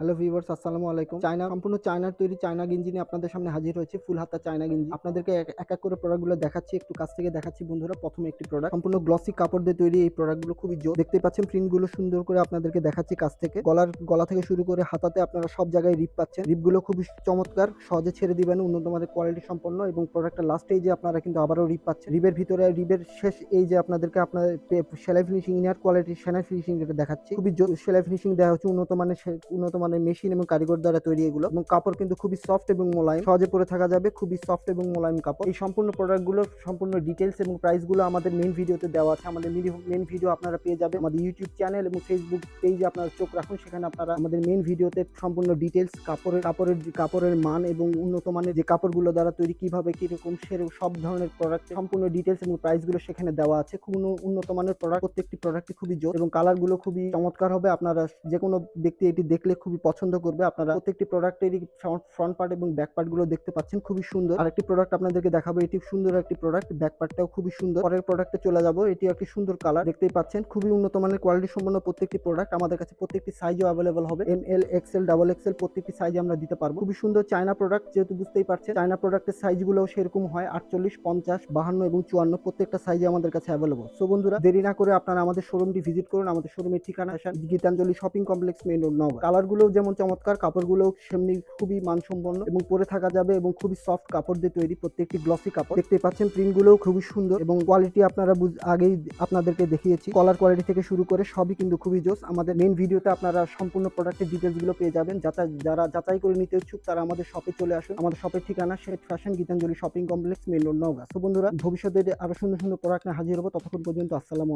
Hello viewers আসসালামু আলাইকুম। China, সম্পূর্ণ চায়নার তৈরি চায়না গেঞ্জি নিয়ে আপনাদের সামনে হাজির হয়েছে ফুল হাতা চায়না গেঞ্জি। আপনাদেরকে এক এক করে প্রোডাক্টগুলো দেখাচ্ছি, একটু কাছ থেকে দেখাচ্ছি বন্ধুরা। প্রথমে একটি প্রোডাক্ট সম্পূর্ণ গ্লসি কাপড় দিয়ে তৈরি এই প্রোডাক্টগুলো খুবই জোর। দেখতে পাচ্ছেন প্রিন্টগুলো সুন্দর করে আপনাদেরকে দেখাচ্ছি কাছ থেকে। গলার, গলা থেকে শুরু করে হাতাতে আপনারা সব জায়গায় রিপ পাচ্ছেন। রিপগুলো খুবই চমৎকার, সহজে ছেড়ে দিবেন, উন্নত মানের কোয়ালিটি সম্পন্ন এবং প্রোডাক্টের লাস্ট যে আপনারা কিন্তু আবারও রিপ পাচ্ছেন। রিবের ভিতরে রিবের শেষ এই যে আপনাদেরকে আপনাদের সেলাই ফিনিশিং ইনার কোয়ালিটি সেলাই ফিনিশিং যেটা দেখাচ্ছি। খুবই সেলাই ফিনিশিং দেওয়া হচ্ছে উন্নত মানের উন্নত মানের মেশিন এবং কারিগর দ্বারা তৈরি এগুলো। এবং কাপড় কিন্তু খুবই সফট এবং মোলায়েম। সহজে পরে থাকা যাবে, খুবই সফট এবং মোলায়েম কাপড়। এই সম্পূর্ণ প্রোডাক্টগুলো সম্পূর্ণ ডিটেলস এবং প্রাইসগুলো আমাদের মেন ভিডিওতে দেওয়া আছে। আমাদের মেন ভিডিও আপনারা পেয়ে যাবেন। আমাদের ইউটিউব চ্যানেল এবং ফেসবুক পেজে আপনারা চোখ রাখুন। সেখানে আপনারা আমাদের মেন ভিডিওতে সম্পূর্ণ ডিটেলস কাপড়ের কাপড়ের কাপড়ের মান এবং উন্নত মানের যে কাপড়গুলো দ্বারা তৈরি, কীভাবে, কীরকম, সেরকম সব ধরনের প্রোডাক্ট সম্পূর্ণ ডিটেলস এবং প্রাইসগুলো সেখানে দেওয়া আছে। খুব উন্নত মানের প্রোডাক্ট প্রত্যেকটি প্রোডাক্টই খুবই জোর এবং কালারগুলো খুবই চমৎকার হবে। আপনারা যে কোনো ব্যক্তি এটি দেখলে খুবই পছন্দ করবে, আপনারা প্রত্যেকটি প্রোডাক্টেরই ফ্রন্ট পার্ট এবং ব্যাক পার্টগুলো দেখতে পাচ্ছেন, খুবই সুন্দর। আরেকটি প্রোডাক্ট আপনাদেরকে দেখাবো, এটি সুন্দর একটি প্রোডাক্ট ব্যাক পার্টটাও খুবই সুন্দর। পরের প্রোডাক্টে চলে যাব, এটি একটি সুন্দর কালার দেখতেই পাচ্ছেন, খুবই উন্নত মানের কোয়ালিটি সম্পন্ন প্রত্যেকটি প্রোডাক্ট আমাদের কাছে প্রত্যেকটি সাইজও অ্যাভেলেবল হবে। M L XL double XL প্রত্যেকটি সাইজে আমরা দিতে পারব। খুবই সুন্দর চায়না প্রোডাক্ট যেহেতু বুঝতেই পারছেন চায়না প্রোডাক্টের সাইজগুলোও সেরকম হয়, আটচল্লিশ, পঞ্চাশ, বাহান্ন এবং চুয়ান্ন, প্রত্যেকটা সাইজে আমাদের কাছে অ্যাভেলেবল সো বন্ধুরা, দেরি না করে আপনারা আমাদের শোরুমটি ভিজিট করুন, আমাদের শোরুমের ঠিকানা Gitanjali shopping complex main road নগর কালারগুলোও যেমন চমৎকার কাপড়গুলো সেমনি খুবই মানসম্পন্ন এবং পরে থাকা যাবে এবং খুবই সফট কাপড় দিয়ে তৈরি প্রত্যেকটি গ্লসি কাপড়। দেখতে পাচ্ছেন প্রিন্টগুলোও খুবই সুন্দর এবং কোয়ালিটি আপনারা আগেই আপনাদেরকে দেখিয়েছি। কলার কোয়ালিটি থেকে শুরু করে সবই কিন্তু খুবই জোস। আমাদের মেইন ভিডিওতে আপনারা সম্পূর্ণ প্রোডাক্টের ডিটেলসগুলো পেয়ে যাবেন। যাচাই, যারা যাচাই করে নিতে ইচ্ছুক তারা আমাদের শপে চলে আসুন। আমাদের শপের ঠিকানা শেট fashion Gitanjali shopping complex road Naogaon. So বন্ধুরা, ভবিষ্যতে আরও সুন্দর সুন্দর প্রোডাক্ট হাজির হব। ততক্ষণ পর্যন্ত আসসালামু